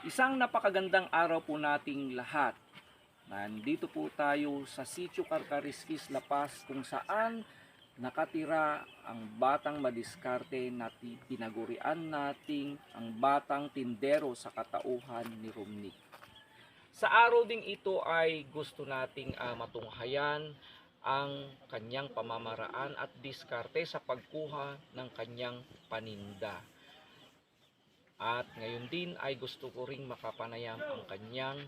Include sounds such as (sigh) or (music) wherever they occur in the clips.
Isang napakagandang araw po nating lahat. Nandito po tayo sa Sitio Carcariskis, La Paz kung saan nakatira ang batang madiskarte na ti- tinagurian nating ang batang tindero sa katauhan ni Romnick. Sa araw ding ito ay gusto nating ah, matunghayan ang kanyang pamamaraan at diskarte sa pagkuha ng kanyang paninda. At ngayon din ay gusto ko ring makapanayam ang kanyang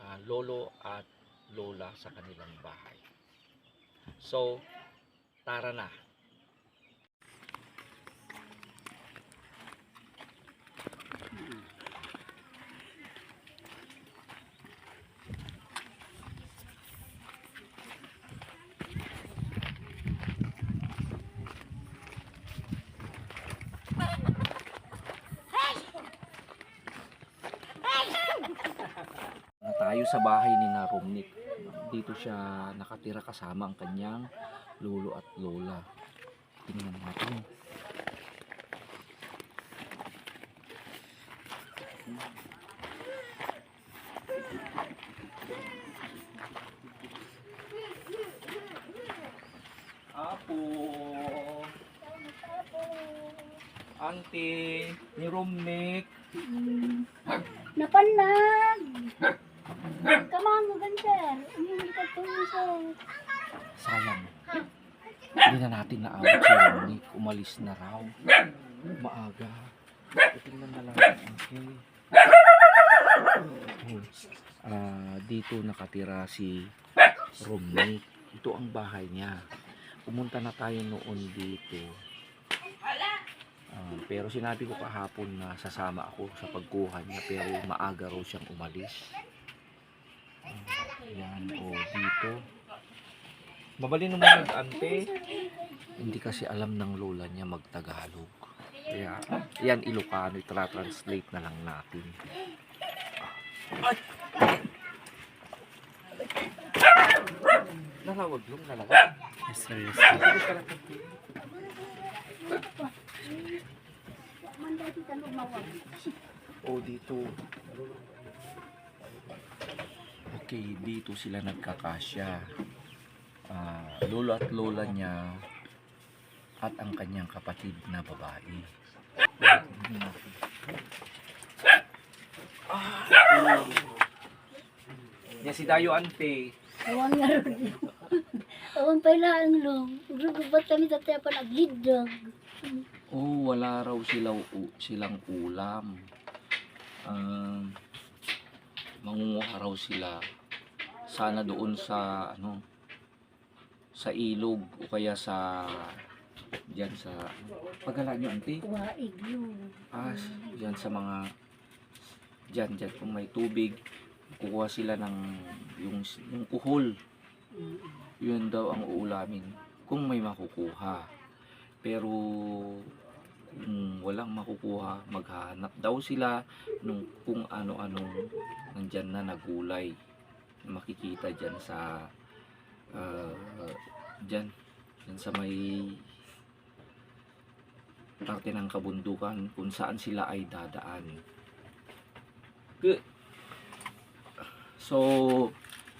ah, lolo at lola sa kanilang bahay. So, tara na. na tayo sa bahay ni na Romnick. Dito siya nakatira kasama ang kanyang lolo at lola. Tingnan natin. Apo. Auntie, ni Romnick. Hmm. Napanag! Kamang mo ganser. Hindi ka sir. Sayang. Hindi na natin naabot si Ronnie. Umalis na raw. Maaga. Tingnan na lang. Okay. Ah, dito nakatira si Romney. Ito ang bahay niya. Pumunta na tayo noon dito. Ah, pero sinabi ko kahapon na sasama ako sa pagkuha niya pero maaga raw siyang umalis. Yan o dito. Mabali naman mag-ante. Hindi kasi alam ng lola niya magtagalog. Kaya, yan Ilocano, itra-translate na lang natin. Ay! Nalawag yung nalawag. Yes, sir. Yes, Manda di tanong mawag. O dito. Okay, dito sila nagkakasya. Ah, lolo at lola niya at ang kanyang kapatid na babae. Ah, Yan si Dayo Ante. Awang nga ron. Awang (laughs) pala ang long. Rugo ba kami sa tayo pa naglidag? Oh, wala raw sila, u- silang ulam. Um, mangunguha raw sila. Sana doon sa ano sa ilog o kaya sa diyan sa pagala nyo auntie? Waig yun. ah diyan sa mga diyan diyan kung may tubig kukuha sila ng yung yung kuhol. Yun daw ang uulamin kung may makukuha. Pero kung walang makukuha maghahanap daw sila nung kung ano-anong nandyan na nagulay makikita dyan sa uh, dyan dyan sa may parte ng kabundukan kung saan sila ay dadaan Good. so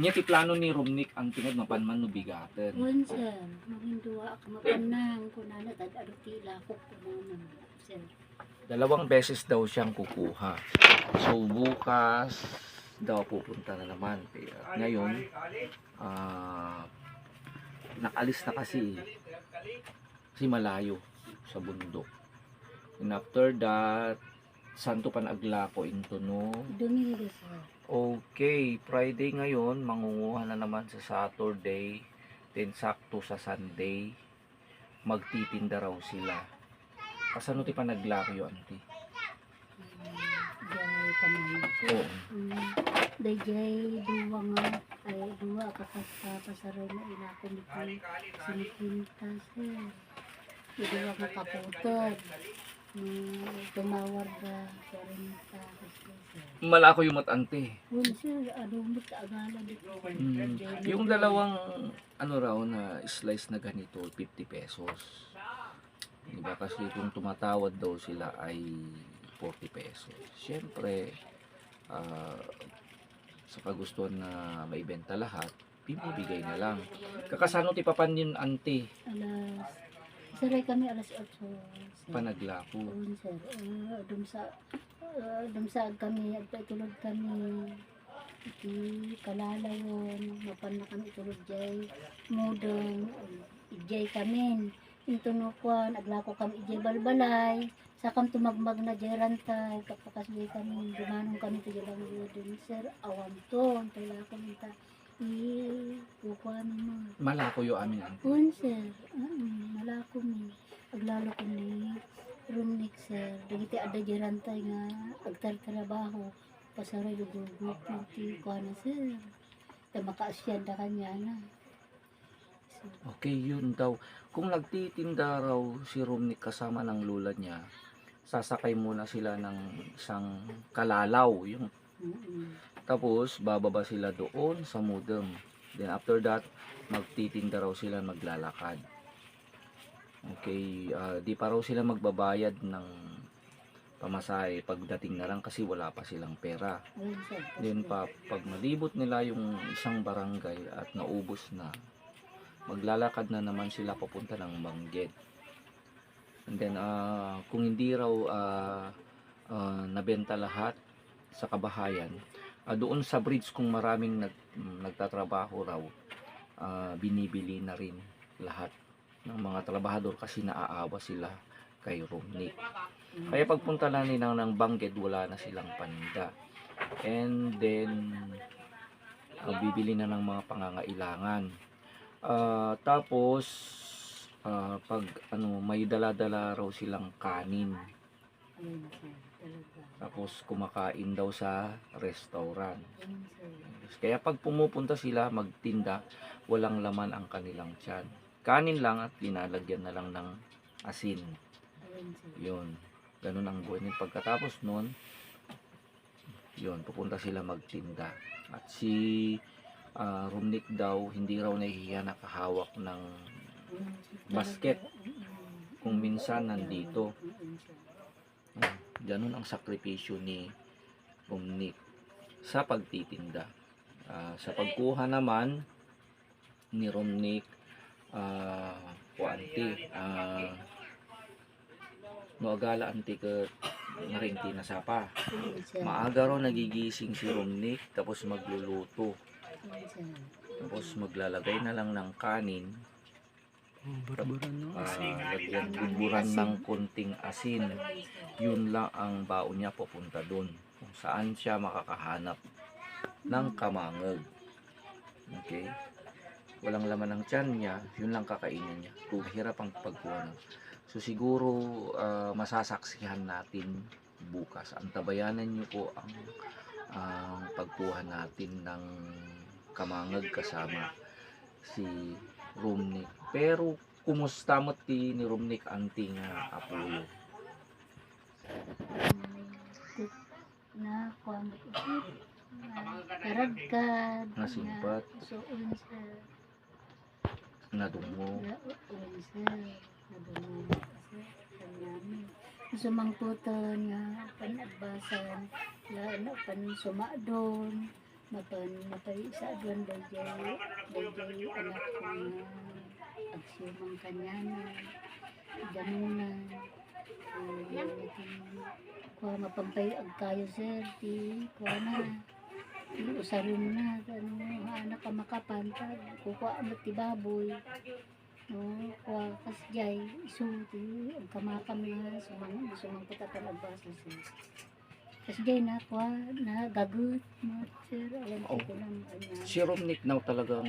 Nya ti plano ni Romnick ang tingad mapanman no bigatan. Wan sir. Maging duwa ka mapanang. Kunana tad arutila ko kunanan. Sir. Dalawang beses daw siyang kukuha. So bukas daw pupunta na naman. Kaya ngayon, ah nakalis na kasi kasi malayo sa bundok. And after that, Santo Panaglako into no. Domingo sir. Okay, Friday ngayon, mangunguha na naman sa Saturday, then sakto sa Sunday, magtitinda raw sila. Kasano ti panaglako yun, auntie? Jay pamahay ko. Oo. Mm. Dayjay duwa nga ay duwa kapas sa pasaray na inako ni sinikinta sir. Iduwa nga kaputod. Tumawar rinta kasi sir. Malako yung matante. Ano? Mm, yung dalawang ano raw na slice na ganito, 50 pesos. Diba? Kasi kung tumatawad daw sila ay 40 pesos. Siyempre, ah, sa kagustuhan na maibenta lahat, pinibigay na lang. Kakasano ti papan yun ante, Alas, saray kami alas 8. sir. panaglako. Oo, sir. Uh, dum sa, uh, dum sa kami, agpatulog kami. Iti kalalayon, mapan na kami tulog jay. Mudong, ijay kami. Intunukuan, aglako kami ijay balbalay. Sakam tumagmag na jay rantay, kapakasbay kami, dumanong kami to jay lang dun, sir. Awam to, tala ko minta. I, kukuha mo. Malako yo amin ante. Un sir, mm, malako mi. Aglalo ko ni Rumnik sir. Dagiti ada jirantay nga agtar trabaho. Pasaray lugugot ti ko na sir. Ta makaasyan da kanya na. Okay, yun daw. Kung nagtitinda raw si Romnick kasama ng lula niya, sasakay muna sila ng isang kalalaw. Yung, mm, tapos, bababa sila doon sa mudem. Then after that, magtitinda raw sila maglalakad. Okay, ah, di pa raw sila magbabayad ng pamasahe pagdating na lang kasi wala pa silang pera. Then pa, pag malibot nila yung isang barangay at naubos na, maglalakad na naman sila papunta ng Bangged. And then, ah, kung hindi raw ah, ah, nabenta lahat sa kabahayan, ah, doon sa bridge kung maraming nag, mm, nagtatrabaho raw, ah, binibili na rin lahat ng mga trabahador kasi naaawa sila kay Romney. Kaya pagpunta na nila ng Bangged, wala na silang paninda. And then, uh, bibili na ng mga pangangailangan. Ah, tapos, ah, pag ano, may dala-dala raw silang kanin. Tapos, kumakain daw sa restaurant. Kaya pag pumupunta sila magtinda, walang laman ang kanilang tiyan. Kanin lang at linalagyan na lang ng asin. Yun. Ganun ang buhay nila. Pagkatapos nun, yun, pupunta sila magtinda. At si ah, Rumnik daw, hindi raw nahihiya nakahawak ng Basket. kung minsan nandito. Ganun ang sakripisyo ni Rumnik sa pagtitinda. Ah, sa pagkuha naman ni Rumnik, ah, kuanti, ah, noagala anti ka narinti na sapa. Ayun, sir. Maaga raw nagigising si Romnick tapos magluluto. Tapos maglalagay na lang ng kanin. Barbaran no? ah, lagyan buburan ng konting asin. Yun lang ang baon niya papunta doon. Kung saan siya makakahanap ng kamangag. Okay? Walang laman ng tiyan niya, yun lang kakainin niya. Kung hirap ang pagkuha ng So siguro ah, masasaksihan natin bukas. Antabayanan niyo po ang ang pagkuha natin ng kamangag kasama si Rumnik. Pero kumusta mo ti ni Rumnik anting nga apuyo? na na karagkad na unsa na dungo sa kanami sumangputan nga panagbasan la na pan sumadon mapan mapay sa adwan dayjay dayjay anak ko nga agsumang kanyana ganunan kuha mapampay ag kayo sir ti kuha na. Ti usaron na ano anak ka makapantag kukuha mo ti baboy. No kuha kasjay isu ti ang kamakam na sumang sumang patatan agbasa sir kasjay na kuha na gagut mo sir alam Oh. ko lang ano Si Rumnik now talagang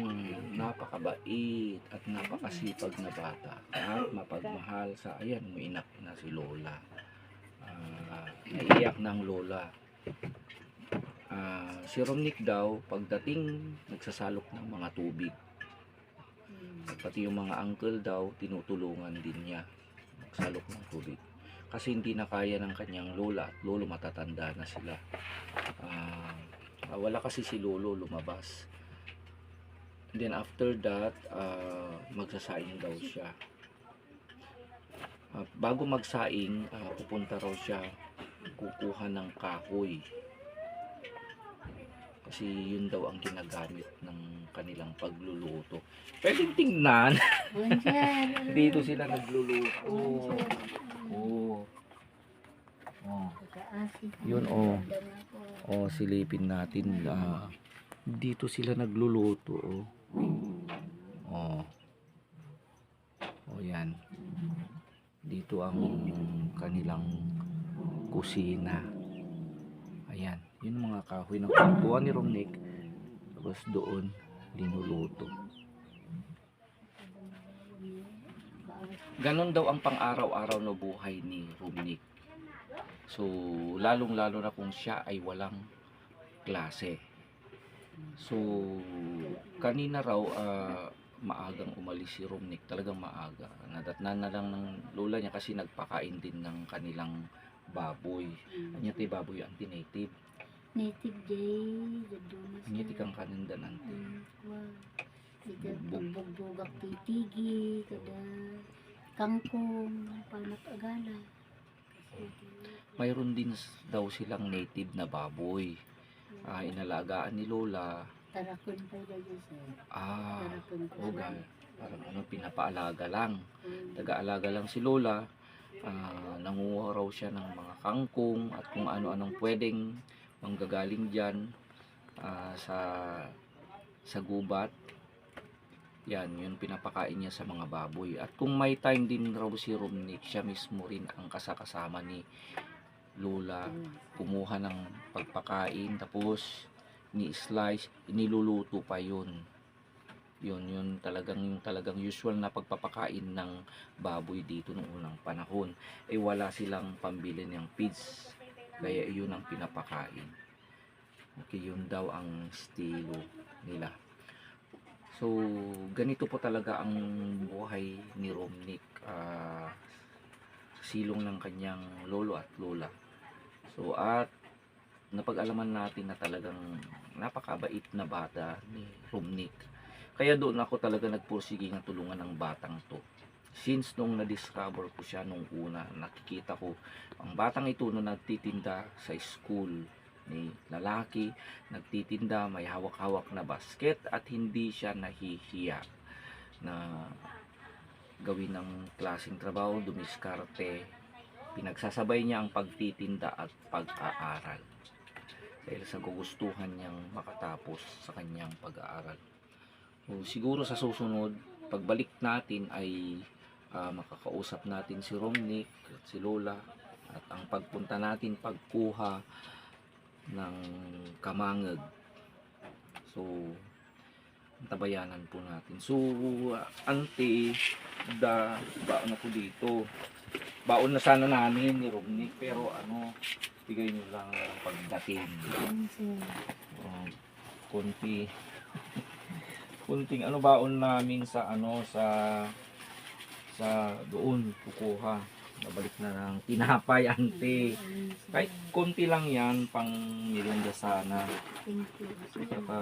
napakabait at napakasipag na bata. At mapagmahal sa, ayan, umiinak na si Lola. Ah, naiiyak ng Lola. Ah, si Rumnik daw, pagdating, nagsasalok ng mga tubig. Mm. Pati yung mga uncle daw, tinutulungan din niya. Magsalok ng tubig. Kasi hindi na kaya ng kanyang lola at lolo matatanda na sila. Ah, wala kasi si lolo lumabas. Then after that, ah, magsasaing daw siya. Ah, bago magsaing, ah, pupunta raw siya kukuha ng kahoy. Kasi yun daw ang ginagamit ng kanilang pagluluto. Pwedeng tingnan. (laughs) Dito sila nagluluto. Bonjour. Oo. Oh. Pagka-asik. Yun, oh. Oh, silipin natin. Ah, dito sila nagluluto. Oh. Oh. Oh, yan. Dito ang kanilang kusina. Ayan. Yun mga kahoy ng kwentuhan ni Romnick. Tapos doon, linuluto. Ganon daw ang pang-araw-araw na buhay ni Romnick. So, lalong-lalo na kung siya ay walang klase. So, kanina raw, ah, maagang umalis si Romnick. Talagang maaga. Nadatnan na lang ng lola niya kasi nagpakain din ng kanilang baboy. Anya ti baboy ang native. Native Jay. Daduma Anya ti kang kananda nanti. Mm, Wow. Ito, Bug- pagbugbugak titigi, kada kangkong, panat agala. Mayroon din daw silang native na baboy. Ah, inalagaan ni lola. Tarakon pa yun sir. Ah, Tarakon pa. oh, ga- parang ano, pinapaalaga lang. Taga-alaga lang si Lola. Ah, nanguha raw siya ng mga kangkong at kung ano-anong pwedeng manggagaling diyan sa sa gubat. Yan, yun pinapakain niya sa mga baboy. At kung may time din raw si Romnick, siya mismo rin ang kasakasama ni Lola. Kumuha ng pagpakain, tapos ni-slice, iniluluto pa yun. Yun, yun talagang yung talagang usual na pagpapakain ng baboy dito noong unang panahon. Eh wala silang pambili ng feeds. Kaya yun ang pinapakain. Okay, yun daw ang estilo nila. So, ganito po talaga ang buhay ni Romnick. ah, silong ng kanyang lolo at lola. So, at napag-alaman natin na talagang napakabait na bata ni Romnick. Kaya doon ako talaga nagpursige ng tulungan ng batang to. Since nung na-discover ko siya nung una, nakikita ko ang batang ito na nagtitinda sa school ni lalaki, nagtitinda, may hawak-hawak na basket at hindi siya nahihiya na gawin ng klaseng trabaho, dumiskarte. Pinagsasabay niya ang pagtitinda at pag-aaral dahil sa gugustuhan niyang makatapos sa kanyang pag-aaral. So, siguro sa susunod, pagbalik natin ay ah, makakausap natin si Romnick at si Lola at ang pagpunta natin pagkuha ng kamangag. So, tabayanan po natin. So, ante, da, baon ako dito. Baon na sana namin ni Romnick, pero ano, bigay nyo lang ang pagdating. Um, kunti kunting ano baon namin sa ano sa sa doon kukuha babalik na ng tinapay ante kahit konti lang yan pang merienda sana saka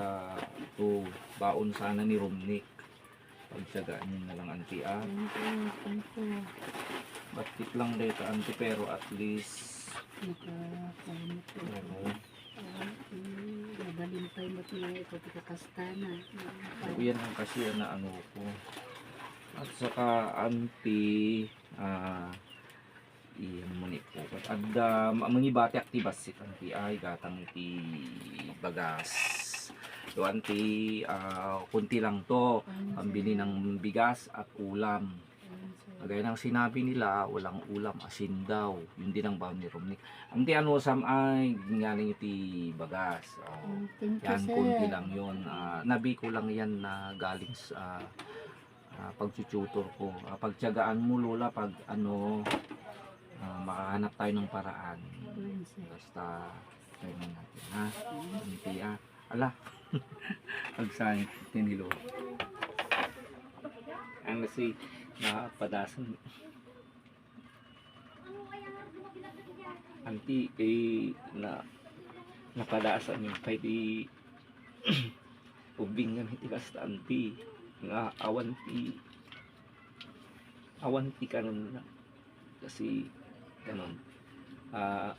to baon sana ni Romnick pagtsagaan nyo na lang ante ah batik lang dito ante pero at least ano, Nabalimpay mo ito na ito, kakastana. So, yan ang kasi na ano ko. At saka anti ah iyan mo ni po. At uh, mga bati aktibas si anti ay gatang iti bagas. So anti ah, kunti lang to. Pambili ng bigas at ulam. Kagaya ng sinabi nila, walang ulam, asin daw. Yun din ang baon ni Romnick. Anti ano sam ay galing iti bagas. Oh. You, Yan, sir. konti lang yun. Ah, nabi ko lang yan na galing sa uh, pagtututor ko. Ah, pagtyagaan mo, Lola, pag ano, ah, makahanap tayo ng paraan. Sir. Basta, tayo na natin, ha? Hindi, ah. Ala, (laughs) pagsanit ni Lola. Ang kasi, nakapadasan. Anti, eh, na, napadasan yung kay (clears throat) di ubing nga iti basta anti nga awanti awanti kanon na kasi kanon ah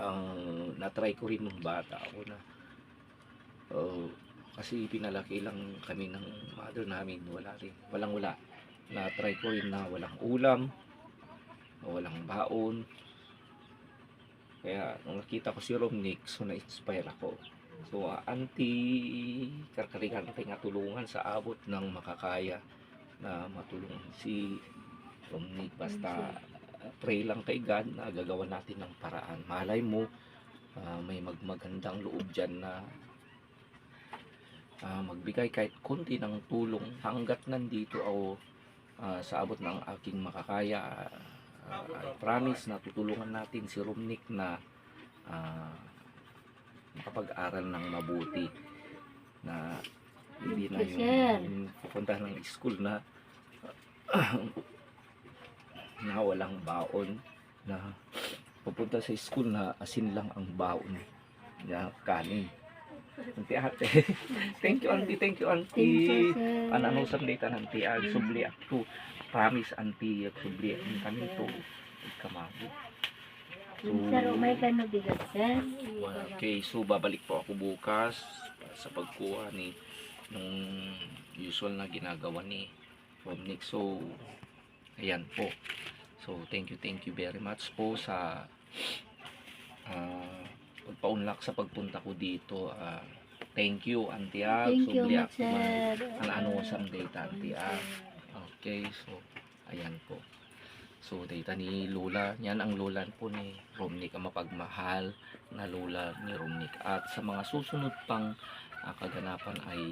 ang na-try ko rin nung bata ako na oh, kasi pinalaki lang kami ng mother namin wala rin walang wala. Na-try ko rin na walang ulam walang baon. Kaya nung nakita ko si Romnick so na-inspire ako. So uh, anti karkarigan natin nga tulungan sa abot ng makakaya na matulungan si Romnick basta uh, pray lang kay God na gagawa natin ng paraan. Malay mo ah, may magmagandang loob dyan na ah, magbigay kahit konti ng tulong. Hanggat nandito ako ah, sa abot ng aking makakaya ah, I promise na tutulungan natin si Romnick na ah, makapag-aral ng mabuti na hindi na sir. yung pupunta ng school na (clears throat) na walang baon na pupunta sa school na asin lang ang baon na kanin Auntie ate. (laughs) thank you auntie, thank you auntie. Ano ano sa data auntie, ag subli ako. Promise auntie, ag subli ang kami to. Ikamago. Bigat, sir. Okay, so babalik po ako bukas sa pagkuha ni nung usual na ginagawa ni Romnick. So, ayan po. So, thank you, thank you very much po sa ah, pagpaunlak sa pagpunta ko dito. Ah, thank you, Auntie Ag. Thank you, ako man. sir. Ang ano sa data, Auntie Ag. Okay, so, ayan po. So, data ni Lola. Yan ang lola po ni Romnick, ang mapagmahal na lola ni Romnick. At sa mga susunod pang ah, kaganapan ay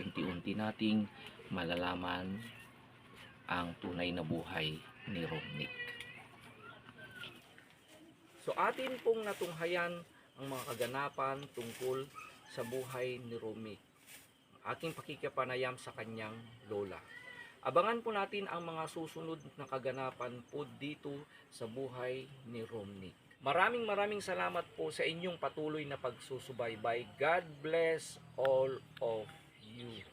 unti-unti nating malalaman ang tunay na buhay ni Romnick. So atin pong natunghayan ang mga kaganapan tungkol sa buhay ni Romnick. Aking pakikipanayam sa kanyang lola. Abangan po natin ang mga susunod na kaganapan po dito sa buhay ni Romnick. Maraming maraming salamat po sa inyong patuloy na pagsusubaybay. God bless all of you.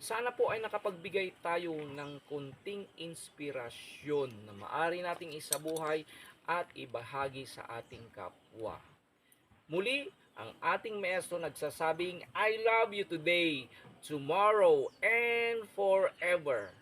Sana po ay nakapagbigay tayo ng kunting inspirasyon na maari nating isabuhay at ibahagi sa ating kapwa. Muli, ang ating maestro nagsasabing, I love you today, tomorrow, and forever.